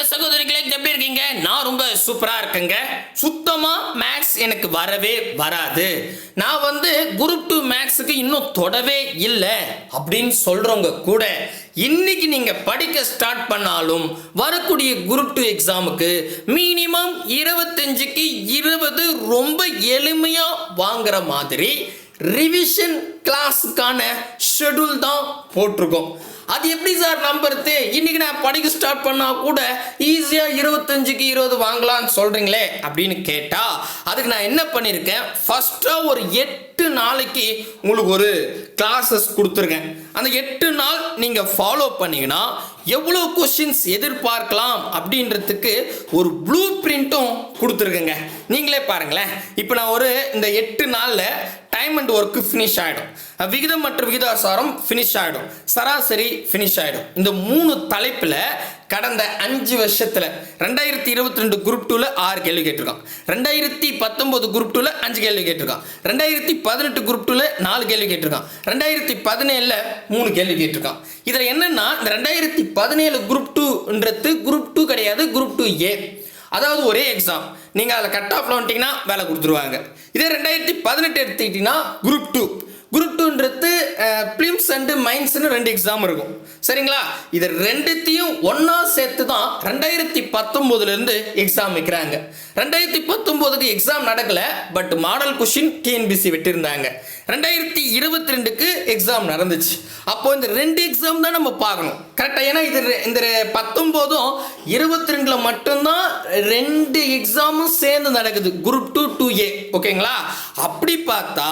சகோதர சகோதரிகளே எப்படி இருக்கீங்க? நான் ரொம்ப சூப்பரா இருக்கேங்க. சுத்தமா மேக்ஸ் எனக்கு வரவே வராது. நான் வந்து குரூப் டூ மேக்ஸுக்கு இன்னும் தொடவே இல்லை அப்படின்னு சொல்றவங்க கூட இன்னைக்கு நீங்க படிக்க ஸ்டார்ட் பண்ணாலும் வரக்கூடிய குரூப் டூ எக்ஸாமுக்கு மினிமம் இருபத்தஞ்சுக்கு இருபது ரொம்ப எளிமையா வாங்குற மாதிரி ரிவிஷன் கிளாஸுக்கான ஷெட்யூல் தான் போட்டிருக்கோம். அது எப்படி சார் நம்புறது இன்னைக்கு நான் படிக்க ஸ்டார்ட் பண்ணா கூட ஈஸியா இருபத்தஞ்சுக்கு இருபது வாங்கலாம்னு சொல்றீங்களே அப்படின்னு கேட்டா அதுக்கு நான் என்ன பண்ணியிருக்கேன் ஃபர்ஸ்டா ஒரு எட்டு நாளைக்கு உங்களுக்கு ஒரு கிளாஸஸ் கொடுத்துருக்கேன். அந்த எட்டு நாள் நீங்கள் ஃபாலோ பண்ணீங்கன்னா எவ்வளோ கொஷின்ஸ் எதிர்பார்க்கலாம் அப்படின்றதுக்கு ஒரு ப்ளூ பிரிண்ட்டும் கொடுத்துருக்குங்க. நீங்களே பாருங்களேன். இப்போ நான் ஒரு இந்த எட்டு நாளில் டைம் அண்ட் ஒர்க்கு ஃபினிஷ் ஆகிடும் விகிதம் மற்றும் விகிதாசாரம் ஃபினிஷ் ஆகிடும் சராசரி ஃபினிஷ் ஆகிடும் இந்த மூணு தலைப்பில் கடந்த அஞ்சு வருஷத்தில் ரெண்டாயிரத்தி இருபத்தி ரெண்டு குரூப் டூவில் ஆறு கேள்வி கேட்டிருக்கான் ரெண்டாயிரத்தி பத்தொம்போது குரூப் டூவில் அஞ்சு கேள்வி கேட்டிருக்கான் ரெண்டாயிரத்தி பதினெட்டு குரூப் டூவில் நாலு கேள்வி கேட்டிருக்கான் ரெண்டாயிரத்தி பதினேழில் மூணு கேள்வி கேட்டிருக்கான் இதில் என்னன்னா இந்த ரெண்டாயிரத்தி பதினேழு குரூப் டூன்றது குரூப் டூ கிடையாது குரூப் டூ ஏ அதாவது ஒரே எக்ஸாம் நீங்கள் அதில் கட் ஆஃப்ல வந்துட்டீங்கன்னா வேலை கொடுத்துருவாங்க. இதே ரெண்டாயிரத்தி பதினெட்டு எடுத்துக்கிட்டிங்கன்னா குரூப் டூ குரூப் டூன்றது பிலிம்ஸ் அண்டு மைன்ஸ்னு ரெண்டு எக்ஸாம் இருக்கும். சரிங்களா? இது ரெண்டுத்தையும் ஒன்றா சேர்த்து தான் ரெண்டாயிரத்தி பத்தொம்போதுலேருந்து எக்ஸாம் வைக்கிறாங்க ரெண்டாயிரத்தி பத்தொம்போதுக்கு எக்ஸாம் நடக்கல பட் மாடல் கொஷின் டிஎன்பிசி விட்டிருந்தாங்க. ரெண்டாயிரத்தி இருபத்தி ரெண்டுக்கு எக்ஸாம் நடந்துச்சு. அப்போ இந்த ரெண்டு எக்ஸாம் தான் நம்ம பார்க்கணும். கரெக்டாக ஏன்னா இது இந்த பத்தொம்போதும் இருபத்தி ரெண்டில் மட்டும்தான் ரெண்டு எக்ஸாமும் சேர்ந்து நடக்குது. குரூப் டூ டூ ஏ ஓகேங்களா? அப்படி பார்த்தா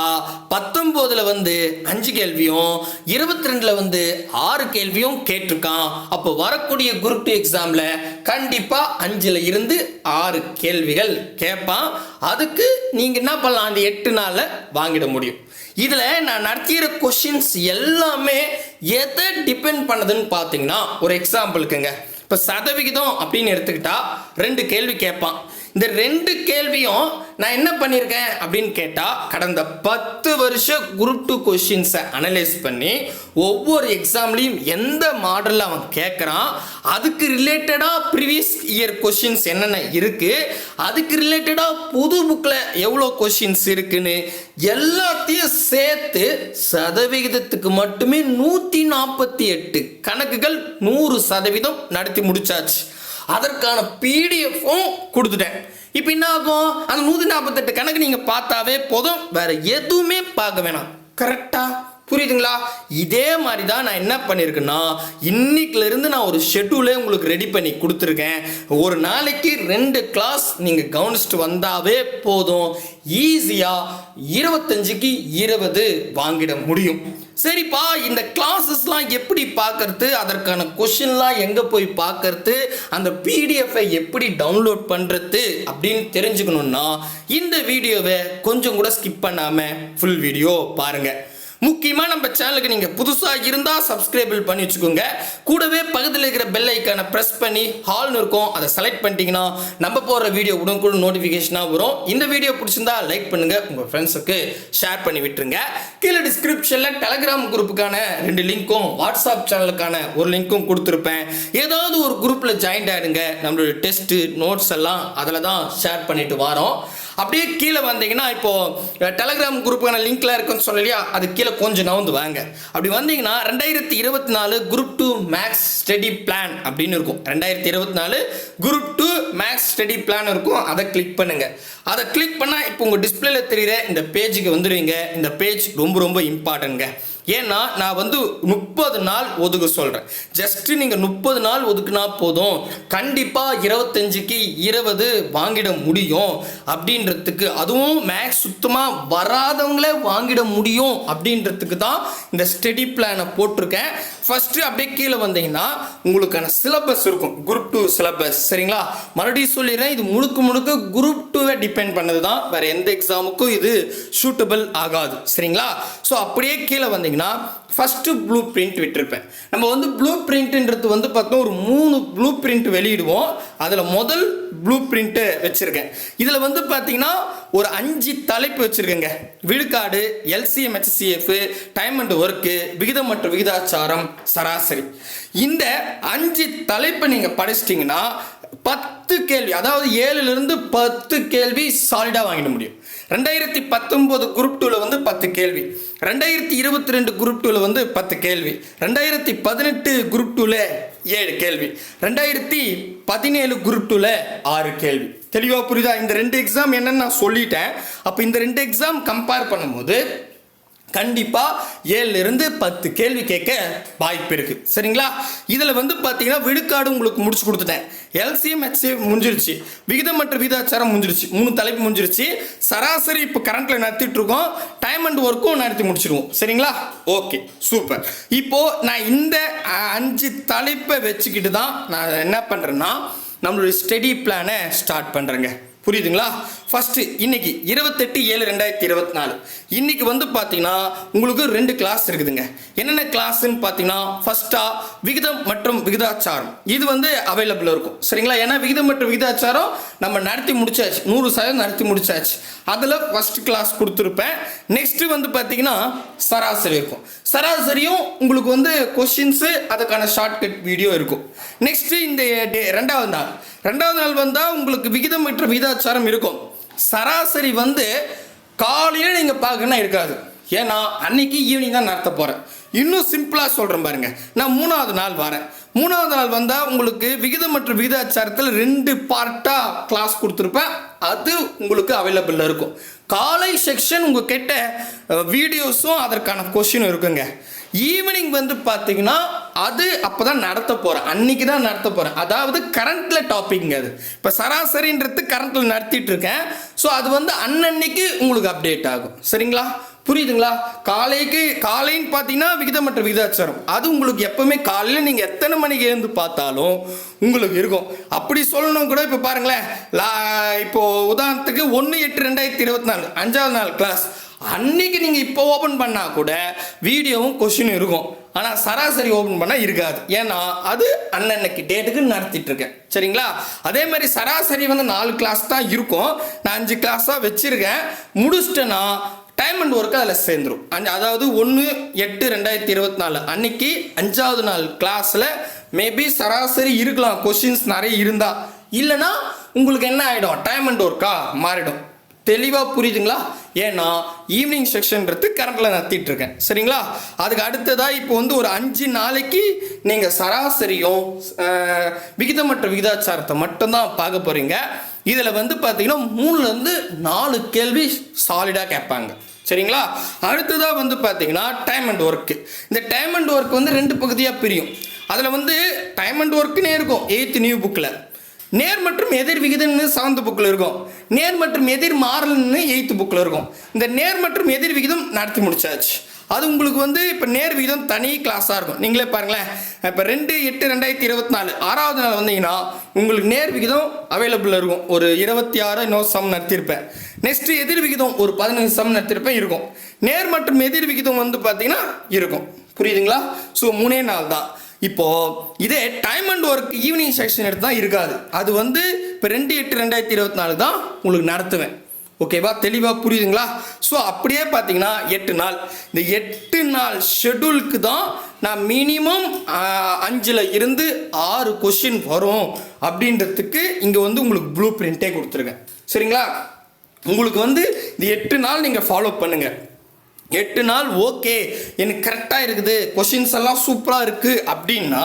பத்தொம்போதில் வந்து அஞ்சு கேள்வியும் இருபத்தி ரெண்டில் வந்து ஆறு கேள்வியும் கேட்டிருக்கான். அப்போ வரக்கூடிய குரூப் டூ எக்ஸாமில் கண்டிப்பாக அஞ்சில் இருந்து ஆறு கேள்விகள் கேட்பான். அதுக்கு நீங்கள் என்ன பண்ணலாம்? அந்த எட்டு நாளில் வாங்கிட முடியும். இதில் நான் நடத்திற கொஷின்ஸ் எல்லாமே எதை டிபெண்ட் பண்ணுதுன்னு பார்த்தீங்கன்னா ஒரு எக்ஸாம்பிளுக்குங்க இப்போ சதவிகிதம் அப்படின்னு எடுத்துக்கிட்டா ரெண்டு கேள்வி கேட்பான். இந்த ரெண்டு கேள்வியும் நான் என்ன பண்ணியிருக்கேன் அப்படின்னு கேட்டால் கடந்த பத்து வருஷ குரூப் டூ கொஷின்ஸை அனலைஸ் பண்ணி ஒவ்வொரு எக்ஸாம்லேயும் எந்த மாடலில் அவன் கேட்குறான் அதுக்கு ரிலேட்டடாக ப்ரீவியஸ் இயர் கொஷின்ஸ் என்னென்ன இருக்குது அதுக்கு ரிலேட்டடாக புது புக்கில் எவ்வளோ கொஷின்ஸ் இருக்குன்னு எல்லாத்தையும் சேர்த்து சதவிகிதத்துக்கு மட்டுமே நூற்றி நாற்பத்தி எட்டு கணக்குகள் நூறு சதவீதம் நடத்தி முடிச்சாச்சு. அதற்கான பிடிஎஃப்பும் கொடுத்துட்டேன். இப்போ என்ன ஆகும்? அந்த நூற்றி நாற்பத்தெட்டு கணக்கு நீங்கள் பார்த்தாவே போதும். வேறு எதுவுமே பார்க்க வேணாம். கரெக்டாக புரியுதுங்களா? இதே மாதிரி தான் நான் என்ன பண்ணியிருக்கேன்னா இன்னைக்குலேருந்து நான் ஒரு ஷெட்யூலே உங்களுக்கு ரெடி பண்ணி கொடுத்துருக்கேன். ஒரு நாளைக்கு ரெண்டு கிளாஸ் நீங்கள் கவனிச்சுட்டு வந்தாவே போதும். ஈஸியாக இருபத்தஞ்சுக்கு இருபது வாங்கிட முடியும். சரிப்பா இந்த கிளாஸஸ்லாம் எப்படி பார்க்கறது? அதற்கான கொஷின்லாம் எங்கே போய் பார்க்கறது? அந்த பிடிஎஃப்பை எப்படி டவுன்லோட் பண்ணுறது அப்படின்னு தெரிஞ்சுக்கணுன்னா இந்த வீடியோவை கொஞ்சம் கூட ஸ்கிப் பண்ணாமல் ஃபுல் வீடியோ பாருங்கள் முக்கியமாக நம்ம சேனலுக்கு நீங்கள் புதுசாக இருந்தால் சப்ஸ்கிரைபிள் பண்ணி வச்சுக்கோங்க. கூடவே பக்கத்தில் இருக்கிற பெல் ஐக்கானை ப்ரெஸ் பண்ணி ஹால்னு இருக்கும். அதை செலக்ட் பண்ணிட்டீங்கன்னா நம்ம போடுற வீடியோ உடனுக்குடன் நோட்டிஃபிகேஷனாக வரும். இந்த வீடியோ பிடிச்சிருந்தா லைக் பண்ணுங்கள் உங்கள் ஃப்ரெண்ட்ஸுக்கு ஷேர் பண்ணி விட்டுருங்க. கீழே டிஸ்கிரிப்ஷனில் டெலகிராம் குரூப்புக்கான ரெண்டு லிங்க்கும் வாட்ஸ்அப் சேனலுக்கான ஒரு லிங்க்கும் கொடுத்துருப்பேன். ஏதாவது ஒரு குரூப்பில் ஜாயின் ஆகிடுங்க நம்மளோட டெஸ்ட்டு நோட்ஸ் எல்லாம் அதில் தான் ஷேர் பண்ணிட்டு வரோம். அப்படியே கீழே வந்தீங்கன்னா இப்போ டெலகிராம் குரூப்புக்கான லிங்க்லாம் இருக்குன்னு சொல்லலையா அது கீழே கொஞ்சம் நவுந்து வாங்க. அப்படி வந்தீங்கன்னா ரெண்டாயிரத்தி இருபத்தி நாலு group two maths study plan அப்படின்னு இருக்கும். ரெண்டாயிரத்தி இருபத்தி நாலு group two maths study plan இருக்கும். அதை கிளிக் பண்ணுங்க. அதை கிளிக் பண்ணால் இப்போ உங்கள் டிஸ்பிளேல தெரியுற இந்த பேஜுக்கு வந்துடுவீங்க இந்த பேஜ் ரொம்ப ரொம்ப இம்பார்ட்டன்ட்ங்க ஏன்னா நான் வந்து முப்பது நாள் ஒதுக்க சொல்கிறேன் ஜஸ்ட் நீங்கள் முப்பது நாள் ஒதுக்குனா போதும். கண்டிப்பாக இருபத்தஞ்சுக்கு இருபது வாங்கிட முடியும் அப்படின்றதுக்கு அதுவும் மேக்ஸ் சுத்தமாக வராதவங்களே வாங்கிட முடியும் அப்படின்றதுக்கு தான் இந்த ஸ்டடி பிளானை போட்டிருக்கேன். ஃபஸ்ட்டு அப்படியே கீழே வந்தீங்கன்னா உங்களுக்கான சிலபஸ் இருக்கும். குரூப் டூ சிலபஸ் சரிங்களா? மறுபடியும் சொல்லிடுறேன் இது முழுக்க முழுக்க குரூப் டூவை டிபெண்ட் பண்ணது தான் வேறு எந்த எக்ஸாமுக்கும் இது சூட்டபிள் ஆகாது. சரிங்களா? ஸோ அப்படியே கீழே வந்தீங்கன்னா ஃபஸ்ட்டு ப்ளூ பிரிண்ட் விட்டுருப்பேன். நம்ம வந்து ப்ளூ பிரிண்ட்டுன்றது வந்து பார்த்தோம் ஒரு மூணு ப்ளூ பிரிண்ட் வெளியிடுவோம். அதில் முதல் ப்ளூ பிரிண்ட்டு வச்சுருக்கேன். இதில் வந்து பார்த்தீங்கன்னா ஒரு அஞ்சு தலைப்பு வச்சுருக்கேங்க. விழுக்காடு LCM HCF time and work விகிதம் மற்றும் விகிதாச்சாரம் சராசரி. இந்த அஞ்சு தலைப்பை நீங்கள் படிச்சிட்டிங்கன்னா பத்து கேள்வி அதாவது ஏழுலேருந்து பத்து கேள்வி சாலிடாக வாங்கிட முடியும். ரெண்டாயிரத்தி பத்தொம்போது குரூப் டூவில் வந்து பத்து கேள்வி. ரெண்டாயிரத்தி இருபத்தி ரெண்டு குரூப் டூவில் வந்து பத்து கேள்வி. ரெண்டாயிரத்தி பதினெட்டு குரூப் டூவில் ஏழு கேள்வி. ரெண்டாயிரத்தி பதினேழு குரூப் டூவில் ஆறு கேள்வி. தெளிவாக புரியுதா? இந்த ரெண்டு எக்ஸாம் என்னன்னு நான் சொல்லிட்டேன். அப்போ இந்த ரெண்டு எக்ஸாம் கம்பேர் பண்ணும்போது கண்டிப்பாக ஏழுலேருந்து பத்து கேள்வி கேட்க வாய்ப்பு இருக்குது சரிங்களா? இதில் வந்து பார்த்தீங்கன்னா விழுக்காடு உங்களுக்கு முடிச்சு கொடுத்துட்டேன். எல்சிஎம் ஹெச்சிஎம் முடிஞ்சிருச்சு. விகிதம் மற்றும் விகிதாச்சாரம் முடிஞ்சிருச்சு. மூணு தலைப்பு முடிஞ்சிருச்சு. சராசரி இப்போ கரண்ட்டில் நடத்திட்டு இருக்கோம். டைம் அண்ட் ஒர்க்கும் நடத்தி முடிச்சிருவோம். சரிங்களா? ஓகே சூப்பர் இப்போது நான் இந்த அஞ்சு தலைப்பை வச்சுக்கிட்டு தான் நான் என்ன பண்ணுறேன்னா நம்மளுடைய ஸ்டடி பிளானை ஸ்டார்ட் பண்ணுறேங்க புரியுதுங்களா? ஃபஸ்ட்டு இன்னைக்கு இருபத்தெட்டு ஏழு ரெண்டாயிரத்தி இருபத்தி நாலு. இன்னைக்கு வந்து பார்த்தீங்கன்னா உங்களுக்கு ரெண்டு கிளாஸ் இருக்குதுங்க. என்னென்ன கிளாஸ்ன்னு பார்த்தீங்கன்னா ஃபஸ்ட்டாக விகிதம் மற்றும் விகிதாச்சாரம். இது வந்து அவைலபிளாக இருக்கும். சரிங்களா? ஏன்னா விகிதம் மற்றும் விகிதாச்சாரம் நம்ம நடத்தி முடிச்சாச்சு. நூறு சதவீதம் நடத்தி முடிச்சாச்சு. அதில் ஃபஸ்ட் கிளாஸ் கொடுத்துருப்பேன். நெக்ஸ்ட்டு வந்து பார்த்தீங்கன்னா சராசரி இருக்கும். சராசரியும் உங்களுக்கு வந்து கொஷின்ஸு அதுக்கான ஷார்ட்கட் வீடியோ இருக்கும். நெக்ஸ்ட்டு இந்த டே ரெண்டாவது நாள். ரெண்டாவது நாள் வந்தால் உங்களுக்கு விகிதம் மற்றும் விகிதாச்சாரம் இருக்கும். சராசரி வந்து காலையில் நீங்கள் பார்க்கணுன்னா இருக்காது. ஏன்னா அன்னைக்கு ஈவினிங் தான் நடத்த போகிறேன் இன்னும் சிம்பிளாக சொல்கிறேன் பாருங்க. நான் மூணாவது நாள் வரேன். மூணாவது நாள் வந்தால் உங்களுக்கு விகிதம் மற்றும் விகிதாச்சாரத்தில் ரெண்டு பார்ட்டாக கிளாஸ் கொடுத்துருப்பேன். அது உங்களுக்கு அவைலபிளில் இருக்கும். காலை செக்ஷன் உங்கள் கிட்ட வீடியோஸும் அதற்கான கொஷினும் இருக்குங்க. ஈவினிங் வந்து பார்த்தீங்கன்னா அது அப்போ தான் நடத்த போகிறேன் அன்னைக்கு தான் நடத்த போகிறேன் அதாவது கரண்ட்டில் டாபிக்ங்க அது. இப்போ சராசரின்றது கரண்ட்டில் நடத்திட்டு இருக்கேன். ஸோ அது வந்து அன்னன்னைக்கு உங்களுக்கு அப்டேட் ஆகும். சரிங்களா? புரியுதுங்களா? காலைக்கு காலைன்னு பார்த்தீங்கன்னா விகிதமற்ற விகிதாச்சாரம். அது உங்களுக்கு எப்பவுமே காலையில் நீங்கள் எத்தனை மணிக்கு எழுந்து பார்த்தாலும் உங்களுக்கு இருக்கும். அப்படி சொல்லணும் கூட இப்போ பாருங்களேன். லா இப்போ உதாரணத்துக்கு ஒன்று எட்டு ரெண்டாயிரத்தி இருபத்தி நாலு அஞ்சாவது நாள் கிளாஸ் அன்னைக்கு நீங்கள் இப்போ ஓப்பன் பண்ணால் கூட வீடியோவும் கொஷினும் இருக்கும். ஆனால் சராசரி ஓப்பன் பண்ணால் இருக்காது. ஏன்னா அது அன்னன்னைக்கு டேட்டுக்கு நடத்திட்டு இருக்கேன். சரிங்களா? அதே மாதிரி சராசரி வந்து நாலு கிளாஸ் தான் இருக்கும். நான் அஞ்சு கிளாஸாக வச்சுருக்கேன். முடிச்சிட்டேன்னா டைம் அண்ட் ஒர்க் அதில் சேர்ந்துரும். அஞ்சு அதாவது ஒன்று எட்டு ரெண்டாயிரத்தி இருபத்தி நாலு அன்னைக்கு அஞ்சாவது நாள் கிளாஸில் மேபி சராசரி இருக்கலாம். கொஷின்ஸ் நிறைய இருந்தால் இல்லைன்னா உங்களுக்கு என்ன ஆகிடும் டைம் அண்ட் ஒர்க்கா மாறிடும். தெளிவாக புரியுதுங்களா? ஏன்னா ஈவினிங் செக்ஷன்றது கரண்ட்டில் நடத்திட்டு இருக்கேன். சரிங்களா? அதுக்கு அடுத்ததாக இப்போ வந்து ஒரு அஞ்சு நாளைக்கு நீங்கள் சராசரியும் விகிதமற்ற விகிதாச்சாரத்தை மட்டும்தான் பார்க்க போகிறீங்க இதில் வந்து பார்த்தீங்கன்னா மூணுலேருந்து நாலு கேள்வி சாலிடாக கேட்பாங்க. சரிங்களா? அடுத்ததாக வந்து பார்த்தீங்கன்னா டைம் அண்ட் ஒர்க்கு இந்த டைம் அண்ட் ஒர்க் வந்து ரெண்டு பகுதியாக பிரியும். அதில் வந்து டைம் அண்ட் ஒர்க்குன்னே இருக்கும் எயித்து நியூ புக்கில் நேர் மற்றும் எதிர் விகிதம்னு செவன்த் புக்கில் இருக்கும். நேர் மற்றும் எதிர் மாறல்னு எயித்து புக்கில் இருக்கும். இந்த நேர் மற்றும் எதிர் விகிதம் நடத்தி முடிச்சாச்சு. அது உங்களுக்கு வந்து இப்போ நேர் விகிதம் தனி கிளாஸாக இருக்கும். நீங்களே பாருங்களேன். இப்போ ரெண்டு எட்டு ரெண்டாயிரத்தி இருபத்தி நாலு ஆறாவது நாள் வந்தீங்கன்னா உங்களுக்கு நேர் விகிதம் அவைலபிள் இருக்கும். ஒரு இருபத்தி ஆறு இன்னொரு சம் நடத்தியிருப்பேன் நெக்ஸ்ட் எதிர் விகிதம் ஒரு பதினஞ்சு சம் நடத்தியிருப்பேன் இருக்கும். நேர் மற்றும் எதிர் விகிதம் வந்து பார்த்தீங்கன்னா இருக்கும். புரியுதுங்களா? ஸோ மூணே நாள் தான். இப்போது இதே time and work evening section எடுத்து தான் இருக்காது. அது வந்து இப்போ ரெண்டு எட்டு ரெண்டாயிரத்தி இருபத்தி நாலு தான் உங்களுக்கு நடத்துவேன். ஓகேவா தெளிவாக புரியுதுங்களா? ஸோ அப்படியே பார்த்தீங்கன்னா எட்டு நாள். இந்த எட்டு நாள் ஷெடியூலுக்கு தான் நான் மினிமம் அஞ்சில் இருந்து ஆறு கொஷின் வரும் அப்படின்றதுக்கு இங்கே வந்து உங்களுக்கு ப்ளூ பிரிண்டே கொடுத்துருக்கேன் சரிங்களா? உங்களுக்கு வந்து இந்த எட்டு நாள் நீங்கள் ஃபாலோ பண்ணுங்கள் எட்டு நாள் ஓகே எனக்கு கரெக்டாக இருக்குது. கொஷின்ஸ் எல்லாம் சூப்பராக இருக்குது அப்படின்னா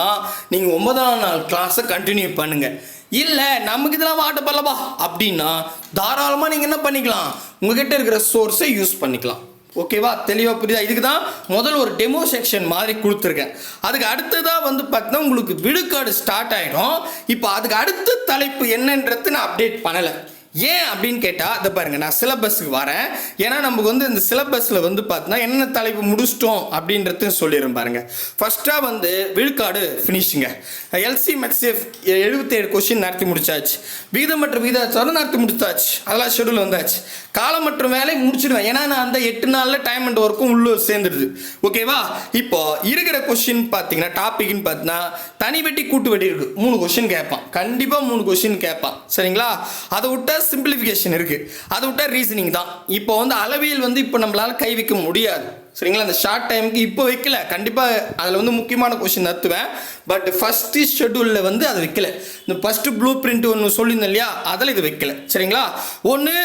நீங்கள் ஒன்பதாம் நாள் கிளாஸை கண்டினியூ பண்ணுங்கள் இல்லை நமக்கு இதெல்லாம் வாட்ட பல்லவா அப்படின்னா தாராளமாக நீங்கள் என்ன பண்ணிக்கலாம்? உங்ககிட்ட இருக்கிற சோர்ஸை யூஸ் பண்ணிக்கலாம். ஓகேவா தெளிவாக புரியுதா? இதுக்கு தான் முதல்ல ஒரு டெமோ செக்ஷன் மாதிரி கொடுத்துருக்கேன். அதுக்கு அடுத்ததாக வந்து பார்த்தீங்கன்னா உங்களுக்கு விழுக்காடு ஸ்டார்ட் ஆகிடும் இப்போ அதுக்கு அடுத்த தலைப்பு என்னன்றது நான் அப்டேட் பண்ணலை. ஏன் அப்படின்னு கேட்டால் இதை பாருங்கள் நான் சிலபஸுக்கு வரேன். ஏன்னா நமக்கு வந்து இந்த சிலபஸில் வந்து பார்த்தீங்கன்னா என்ன தலைப்பு முடிச்சிட்டோம் அப்படின்றது சொல்லிடும் பாருங்க. ஃபர்ஸ்ட்டாக வந்து விழுக்காடு ஃபினிஷிங்க எல்சி மெக்ஸிஎஃப் எழுபத்தேழு கொஸ்டின் நடத்தி முடிச்சாச்சு. விகிதம் மற்றும் விகிதாச்சாரம் நடத்தி முடிச்சாச்சு. அதெல்லாம் ஷெடியூல் வந்தாச்சு. காலம் மற்றும் வேலை முடிச்சிடுவேன். ஏன்னா நான் அந்த எட்டு நாளில் டைம் அண்ட் ஒர்க்கும் உள்ளே சேர்ந்துடுது. ஓகேவா இப்போ இருக்கிற கொஷின் பார்த்தீங்கன்னா டாபிக்னு பார்த்தீங்கன்னா தனி வெட்டி கூட்டு வெட்டி இருக்கு. மூணு கொஷின் கேட்பான். கண்டிப்பாக மூணு கொஸ்டின் கேட்பான். சரிங்களா? அதை விட்டா சிம்பிளிஃபிகேஷன் இருக்கு. அதை விட்டா ரீசனிங் தான். இப்போ வந்து அளவியல் வந்து இப்போ நம்மளால் கை வைக்க முடியாது. சரிங்களா? அந்த ஷார்ட் டைமுக்கு இப்போ வைக்கல. கண்டிப்பாக அதில் வந்து முக்கியமான கொஷின் நத்துவேன் பட் ஃபஸ்ட்டு ஷெட்யூலில் வந்து அதை வைக்கல. இந்த ஃபஸ்ட்டு ப்ளூ பிரிண்ட் ஒன்று சொல்லியிருந்தேன் இல்லையா? அதில் இது வைக்கல. சரிங்களா? ஒன்று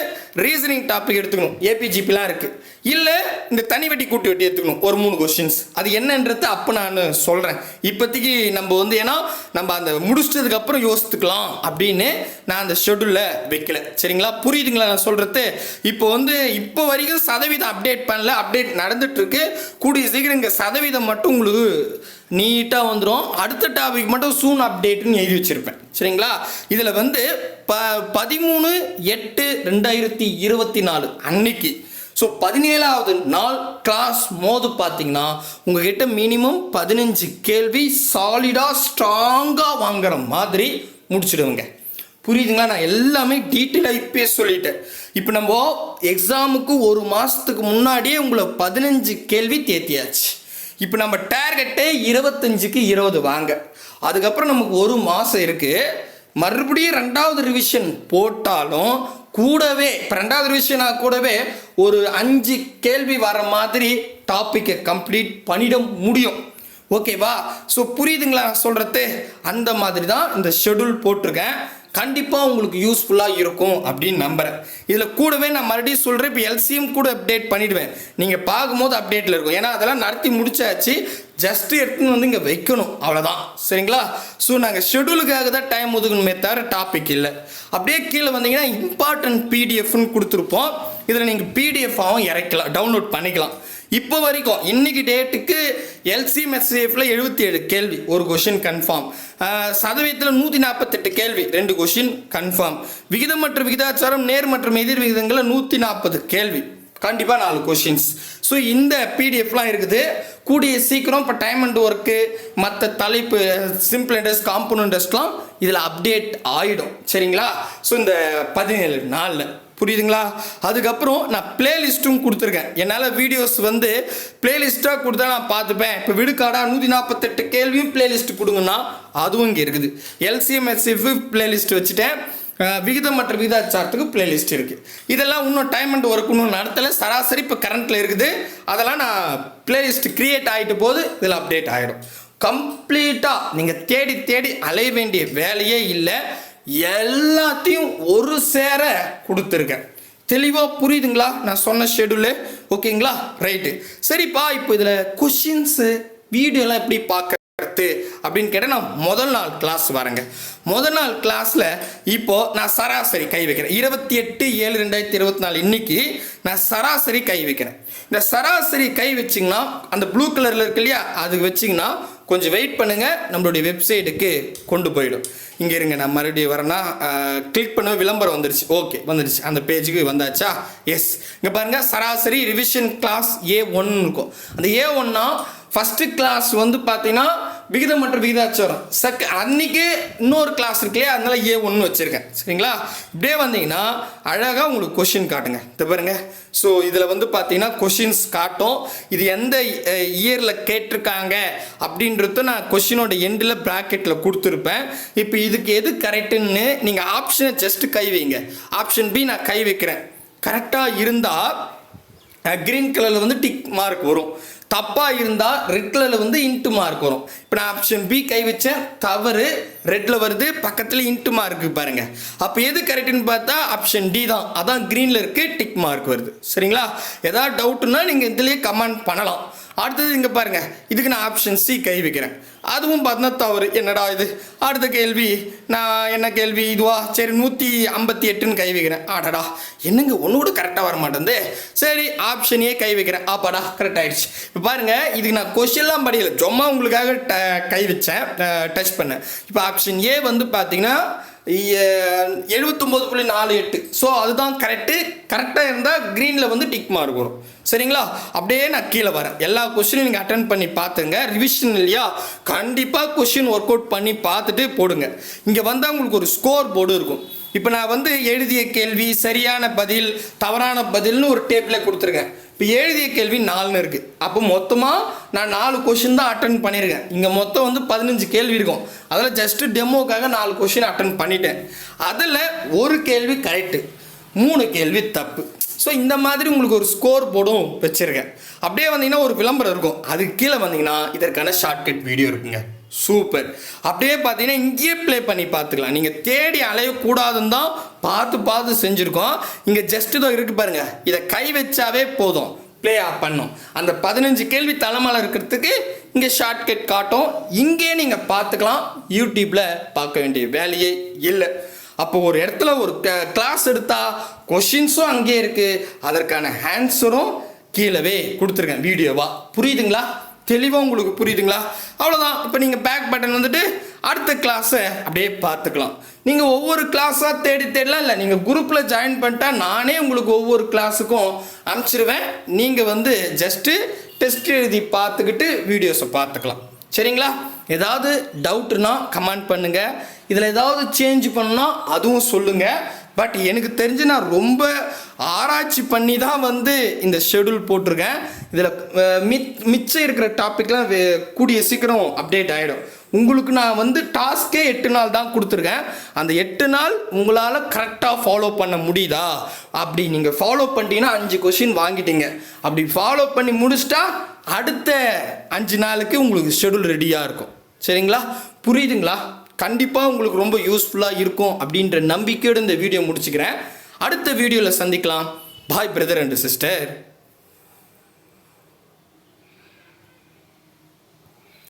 ரீசனிங் டாபிக் எடுத்துக்கணும். ஏபிஜிபிலாம் இருக்குது இல்லை இந்த தனி வெட்டி கூட்டி வெட்டி எடுத்துக்கணும். ஒரு மூணு கொஸ்டின்ஸ் அது என்னன்றது அப்போ நான் சொல்கிறேன் இப்போதைக்கு நம்ம வந்து ஏன்னா நம்ம அந்த முடிச்சிட்டதுக்கப்புறம் யோசித்துக்கலாம் அப்படின்னு நான் அந்த ஷெட்யூலில் வைக்கல. சரிங்களா? புரியுதுங்களா நான் சொல்கிறது இப்போ வந்து இப்போ வரைக்கும் சதவீதம் அப்டேட் பண்ணல. அப்டேட் நடந்துட்டுருக்கு கூடிய சீக்கிரம் இங்கே சதவீதம் மட்டும் உங்களுக்கு நீட்டாக வந்துடும் அடுத்த டாபிக் மட்டும் சூன் அப்டேட்டுன்னு எழுதி வச்சுருப்பேன். சரிங்களா? இதில் வந்து ப பதிமூணு எட்டு ரெண்டாயிரத்தி இருபத்தி நாலு அன்னைக்கு. ஸோ பதினேழாவது நாள் கிளாஸ் மோது பார்த்தீங்கன்னா உங்ககிட்ட மினிமம் பதினஞ்சு கேள்வி சாலிடாக ஸ்ட்ராங்காக வாங்குற மாதிரி முடிச்சிடுவோங்க. புரியுதுங்களா? நான் எல்லாமே டீட்டெயிலாக இப்பயே சொல்லிட்டேன். இப்போ நம்ம எக்ஸாமுக்கு ஒரு மாதத்துக்கு முன்னாடியே உங்களை பதினஞ்சு கேள்வி தேத்தியாச்சு. இப்போ நம்ம டார்கெட்டே இருபத்தஞ்சுக்கு இருபது வாங்க. அதுக்கப்புறம் நமக்கு ஒரு மாதம் இருக்குது மறுபடியும் ரெண்டாவது ரிவிஷன் போட்டாலும் கூடவே இப்போ ரெண்டாவது ரிவிஷனாக கூடவே ஒரு அஞ்சு கேள்வி வர மாதிரி டாப்பிக்கை கம்ப்ளீட் பண்ணிட முடியும். ஓகேவா ஸோ புரியுதுங்களா நான் சொல்கிறது அந்த மாதிரி தான் இந்த ஷெட்யூல் போட்டிருக்கேன். கண்டிப்பாக உங்களுக்கு யூஸ்ஃபுல்லாக இருக்கும் அப்படின்னு நம்புகிறேன் இதில் கூடவே நான் மறுபடியும் சொல்கிறேன் இப்போ எல்சிஎம் கூட அப்டேட் பண்ணிவிடுவேன் நீங்கள் பார்க்கும்போது அப்டேட்டில் இருக்கும். ஏன்னா அதெல்லாம் நடத்தி முடிச்சாச்சு. ஜஸ்ட் எடுத்துன்னு வந்து இங்கே வைக்கணும். அவ்வளோதான் சரிங்களா? ஸோ நாங்கள் ஷெடியூலுக்காக தான் டைம் ஒதுக்கணுமே தவிர டாபிக் இல்லை. அப்படியே கீழே வந்தீங்கன்னா இம்பார்ட்டன்ட் பிடிஎஃப்னு கொடுத்துருப்போம். இதில் நீங்கள் பிடிஎஃபாகவும் இறக்கலாம். டவுன்லோட் பண்ணிக்கலாம். இப்போ வரைக்கும் இன்னைக்கு டேட்டுக்கு எல்சி மெஸ்ஏஃப்ல எழுபத்தி ஏழு கேள்வி ஒரு கொஷின் கன்ஃபார்ம் சதவீதத்தில் நூற்றி நாற்பத்தெட்டு கேள்வி ரெண்டு கொஷின் கன்ஃபார்ம் விகிதம் மற்றும் விகிதாச்சாரம் நேர் மற்றும் எதிர் விகிதங்களில் நூற்றி நாற்பது கேள்வி. கண்டிப்பாக நாலு கொஷின்ஸ் ஸோ இந்த பிடிஎஃப்லாம் இருக்குது. கூடிய சீக்கிரம் இப்போ டைம் அண்ட் ஒர்க்கு மற்ற தலைப்பு சிம்பிள் இன்ட்ரெஸ்ட் காம்பவுண்ட் இன்ட்ரெஸ்ட்லாம் இதில் அப்டேட் ஆகிடும் சரிங்களா? ஸோ இந்த பதினேழு நாளில். புரியுதுங்களா? அதுக்கப்புறம் நான் பிளேலிஸ்ட்டும் கொடுத்துருக்கேன். என்னால் வீடியோஸ் வந்து பிளேலிஸ்ட்டாக கொடுத்தா நான் பார்த்துப்பேன். இப்போ விடுக்காடா நூற்றி நாற்பத்தெட்டு கேள்வியும் பிளேலிஸ்ட் கொடுங்கன்னா அதுவும் இங்கே இருக்குது. எல்சிஎம்எஸ்எஃப் பிளேலிஸ்ட் வச்சுட்டேன். விகிதம் மற்றும் விகிதாச்சாரத்துக்கு பிளேலிஸ்ட் இருக்குது இதெல்லாம் இன்னும் டைம் அண்ட் ஒர்க் இன்னும் நடத்தலை. சராசரி இப்போ கரண்ட்டில் இருக்குது. அதெல்லாம் நான் பிளேலிஸ்ட் கிரியேட் ஆகிட்டு போது இதில் அப்டேட் ஆகிடும் கம்ப்ளீட்டாக நீங்கள் தேடி தேடி அலைய வேண்டிய வேலையே இல்லை. எல்லாத்தையும் ஒரு சேர கொடுத்துருக்கேன். தெளிவாக புரியுதுங்களா? நான் சொன்ன ஷெடியூலு ஓகேங்களா? ரைட்டு சரிப்பா இப்போ இதில் கொஷின்ஸு வீடியோலாம் எப்படி பார்க்கறது அப்படின்னு கேட்டால் நான் முதல் நாள் கிளாஸ் வரேங்க. முதல் நாள் கிளாஸில் இப்போ நான் சராசரி கை வைக்கிறேன். இருபத்தி எட்டு ஏழு ரெண்டாயிரத்தி இருபத்தி நாலு இன்னைக்கு நான் சராசரி கை வைக்கிறேன். இந்த சராசரி கை வச்சிங்கன்னா அந்த ப்ளூ கலரில் இருக்கு இல்லையா அது வச்சிங்கன்னா கொஞ்சம் வெயிட் பண்ணுங்கள் நம்மளுடைய வெப்சைட்டுக்கு கொண்டு போயிடும். இங்கே இருங்க நான் மறுபடியும் வரேன்னா கிளிக் பண்ண விளம்பரம் வந்துருச்சு. ஓகே வந்துருச்சு. அந்த பேஜுக்கு வந்தாச்சா? எஸ் இங்கே பாருங்கள் சராசரி ரிவிஷன் கிளாஸ் ஏ ஒன்னு இருக்கும். அந்த ஏ ஒன்னா ஃபஸ்ட்டு கிளாஸ் வந்து பார்த்தீங்கன்னா விகிதம் மற்றும் விகிதாச்சாரம். செக் அன்றைக்கே இன்னொரு கிளாஸ் இருக்குல்லையா அதனால ஏ ஒன்று வச்சுருக்கேன். சரிங்களா? இப்படியே வந்தீங்கன்னா அழகாக உங்களுக்கு கொஷின் காட்டுங்க. இது பாருங்க. ஸோ இதில் வந்து பார்த்தீங்கன்னா கொஷின்ஸ் காட்டும். இது எந்த இயரில் கேட்டிருக்காங்க அப்படின்றத நான் கொஷினோட எண்டில் ப்ராக்கெட்டில் கொடுத்துருப்பேன். இப்போ இதுக்கு எது கரெக்டுன்னு நீங்கள் ஆப்ஷனை ஜஸ்ட் கை வைங்க. ஆப்ஷன் பி நான் கை வைக்கிறேன். கரெக்டாக இருந்தால் க்ரீன் கலரில் வந்து டிக் மார்க் வரும். தப்பாக இருந்தால் ரெட் கலரில் வந்து இன்ட்டு மார்க் வரும். இப்போ நான் ஆப்ஷன் பி கை வச்சேன். தவறு ரெட்டில் வருது. பக்கத்தில் இன்ட்டு மார்க் பாருங்க. அப்போ எது கரெக்டுன்னு பார்த்தா ஆப்ஷன் டி தான். அதான் க்ரீனில் இருக்குது டிக் மார்க் வருது. சரிங்களா? ஏதாவது டவுட்டுன்னா நீங்கள் இதுலேயே கமெண்ட் பண்ணலாம். அடுத்தது இங்கே பாருங்கள் இதுக்கு நான் ஆப்ஷன் சி கை வைக்கிறேன். அதுவும் பார்த்தீங்கன்னா தவறு. என்னடா இது? அடுத்த கேள்வி நான் என்ன கேள்வி? இதுவா? சரி நூற்றி ஐம்பத்தி எட்டுன்னு கை வைக்கிறேன். ஆடடா. என்னங்க ஒன்று கூட கரெக்டாக வர மாட்டேங்குது சரி ஆப்ஷனையே கை வைக்கிறேன். ஆப்பாடா கரெக்ட் ஆகிடுச்சு இப்போ பாருங்கள் இதுக்கு நான் கொஸ்டின்லாம் படிக்கல. சும்மா உங்களுக்காக ட- கை வச்சேன். டச் பண்ணேன். இப்போ ஆப்ஷன் ஏ வந்து பார்த்தீங்கன்னா எழுபத்தொம்போது புள்ளி நாலு எட்டு. ஸோ அதுதான் கரெக்டு கரெக்டாக இருந்தால் க்ரீனில் வந்து டிக் மார்க் வரும். சரிங்களா? அப்படியே நான் கீழே வரேன். எல்லா கொஸ்டினும் நீங்கள் அட்டன் பண்ணி பார்த்துங்க. ரிவிஷன் இல்லையா? கண்டிப்பாக கொஸ்டின் ஒர்க் அவுட் பண்ணி பார்த்துட்டு போடுங்க. இங்கே வந்தால் உங்களுக்கு ஒரு ஸ்கோர் போர்டு இருக்கும். இப்போ நான் வந்து எழுதிய கேள்வி சரியான பதில் தவறான பதில்னு ஒரு டேப்பில் கொடுத்துருக்கேன். இப்போ எழுதிய கேள்வி நாலுன்னு இருக்குது அப்போ மொத்தமாக நான் நாலு கொஷின் தான் அட்டன் பண்ணியிருக்கேன் இங்கே மொத்தம் வந்து பதினஞ்சு கேள்வி இருக்கும். அதில் ஜஸ்ட்டு டெமோக்காக நாலு கொஷின் அட்டன் பண்ணிட்டேன். அதில் ஒரு கேள்வி கரெக்டு மூணு கேள்வி தப்பு. ஸோ இந்த மாதிரி உங்களுக்கு ஒரு ஸ்கோர் போர்டும் வச்சுருக்கேன். அப்படியே வந்தீங்கன்னா ஒரு விளம்பரம் இருக்கும். அதுக்கு கீழே வந்தீங்கன்னா இதற்கான ஷார்ட்கட் வீடியோ இருக்குங்க. சூப்பர் அப்படியே பார்த்தீங்கன்னா இங்கேயே ப்ளே பண்ணி பார்த்துக்கலாம். நீங்கள் தேடி அலையக்கூடாதுன்னு தான் பார்த்து பார்த்து செஞ்சுருக்கோம். இங்கே ஜஸ்ட் இதோ இருக்கு பாருங்க. இதை கை வச்சாவே போதும். ப்ளே ஆஃப் பண்ணும். அந்த பதினஞ்சு கேள்வி தலைமையில் இருக்கிறதுக்கு இங்கே ஷார்ட்கட் காட்டும். இங்கே நீங்கள் பார்த்துக்கலாம். யூடியூப்பில் பார்க்க வேண்டிய வேலையே இல்லை. அப்போ ஒரு இடத்துல ஒரு கிளாஸ் எடுத்தா கொஷின்ஸும் அங்கேயே இருக்குது அதற்கான ஆன்சரும் கீழவே கொடுத்துருக்கேன். வீடியோவா புரியுதுங்களா? தெளிவாக உங்களுக்கு புரியுதுங்களா? அவ்வளோதான் இப்போ நீங்கள் பேக் பட்டன் வந்துட்டு அடுத்த கிளாஸை அப்படியே பார்த்துக்கலாம். நீங்கள் ஒவ்வொரு கிளாஸாக தேடி தேடலாம். இல்லை நீங்கள் குரூப்பில் ஜாயின் பண்ணிட்டா நானே உங்களுக்கு ஒவ்வொரு கிளாஸுக்கும் அனுப்பிச்சிடுவேன் நீங்கள் வந்து ஜஸ்ட்டு டெஸ்ட் எழுதி பார்த்துக்கிட்டு வீடியோஸை பார்த்துக்கலாம். சரிங்களா? ஏதாவது டவுட்டுனா கமெண்ட் பண்ணுங்கள் இதில் ஏதாவது சேஞ்ச் பண்ணணும்னா அதுவும் சொல்லுங்கள் பட் எனக்கு தெரிஞ்சு நான் ரொம்ப ஆராய்ச்சி பண்ணி தான் வந்து இந்த ஷெடியூல் போட்டிருக்கேன். இதில் மிச் மிச்சம் இருக்கிற டாப்பிக்லாம் வே- கூடிய சீக்கிரம் அப்டேட் ஆகிடும் உங்களுக்கு நான் வந்து டாஸ்க்கே எட்டு நாள் தான் கொடுத்துருக்கேன். அந்த எட்டு நாள் உங்களால் கரெக்டாக ஃபாலோ பண்ண முடியுதா? அப்படி நீங்கள் ஃபாலோ பண்ணிட்டீங்கன்னா அஞ்சு கொஷின் வாங்கிட்டீங்க. அப்படி ஃபாலோ பண்ணி முடிச்சிட்டா அடுத்த அஞ்சு நாளுக்கு உங்களுக்கு ஷெடியூல் ரெடியாக இருக்கும். சரிங்களா? புரியுதுங்களா? கண்டிப்பாக உங்களுக்கு ரொம்ப யூஸ்ஃபுல்லாக இருக்கும் அப்படின்ற நம்பிக்கையோடு இந்த வீடியோ முடிச்சுக்கிறேன். அடுத்த வீடியோவில் சந்திக்கலாம். பாய் பிரதர் அண்ட் சிஸ்டர்